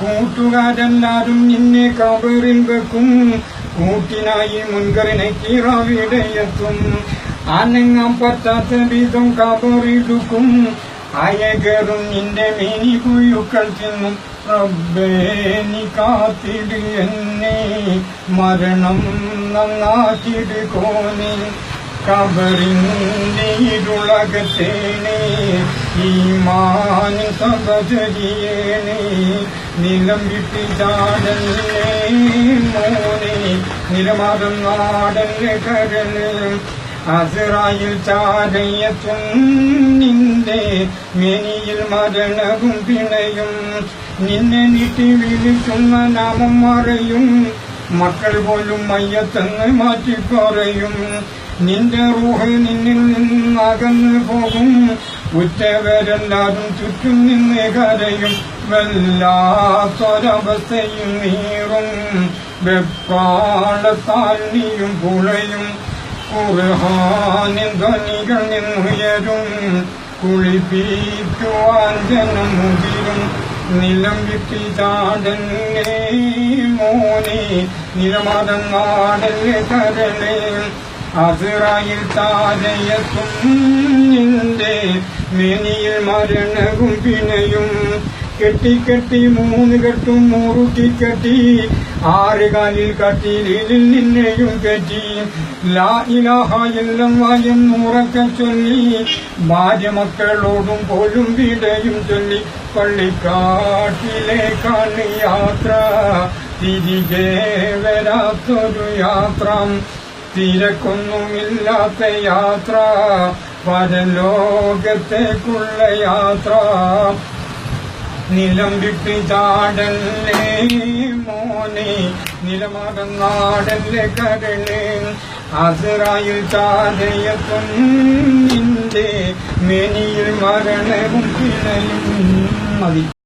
കൂട്ടുകാരെല്ലാരും നിന്നെ കബറിൽ വെക്കും. കൂട്ടിനായി മുൻകറിനെ കീറാവിടെയെത്തും അനങ്ങാൻ പറ്റാത്ത വിധം കബറിടുക്കും അയകറും നിന്റെ മിനി പുഴുക്കൾ തിന്നും. റബ്ബേ നീ കാത്തിട് എന്നെ. മരണം നന്നാക്കിട് കോനെ. കബറിന്റെ ഇരുളകത്തേനെ ഈ മാനി സബചരിയേനെ നിലം വിട്ടി ചാടല്ലേ മോനെ നിലമാറും നാടല്ലേ കരൽ അസറായിൽ ചാരയത്തും നിന്റെ മെനിയിൽ മരണവും പിണയും. നിന്നെ നീട്ടി വിളിക്കുന്ന നാമം മറയും. മക്കൾ പോലും മയ്യത്തെന്ന് മാറ്റി പറയും നിന്റെ റൂഹ് നിന്നിൽ നിന്ന് അകന്നു പോകും. ഉറ്റവരെല്ലാരും ചുറ്റും നിന്ന് കരയും. വല്ലാത്തൊരവസ്ഥയും നീറും. വെപ്പാളത്താൽ പുഴയും കുർഹാനിൻ ധ്വനികൾ നിന്നുയരും കുളിപ്പിക്കുവാൻ ജനം മുതിരും നിലം വിട്ടി ചാടല്ലേ മോനെ നിലമടങ്ങാടല്ലേ കരളേ അസിറായിൽ താരയത്തും നിന്റെ മേനിയിൽ മരണവും പിണയും. കെട്ടിക്കെട്ടി മൂന്ന് കെട്ടും മൂറുട്ടി കെട്ടി. ആറ് കാലിൽ കട്ടി കട്ടിലിൽ നിന്നെയും കെട്ടി. ലാ ഇലാഹ എല്ലാം നൂറൊക്കെ ചൊല്ലി. ഭാര്യ മക്കളോടും പോലും വീടയും ചൊല്ലി. പള്ളിക്കാട്ടിലേക്കാണ് യാത്ര. തിരികെ വരാത്തൊരു യാത്ര. തിരക്കൊന്നുമില്ലാത്ത യാത്ര. പരലോകത്തേക്കുള്ള യാത്ര. നിലം വിട്ട് ചാടല്ലേ മോനെ? നിലമടങ്ങാടല്ലേ കരളേ? അസറായിൽ ചാതയ നിന്റെ മെനിയിൽ മരണവും പിണയും മതി.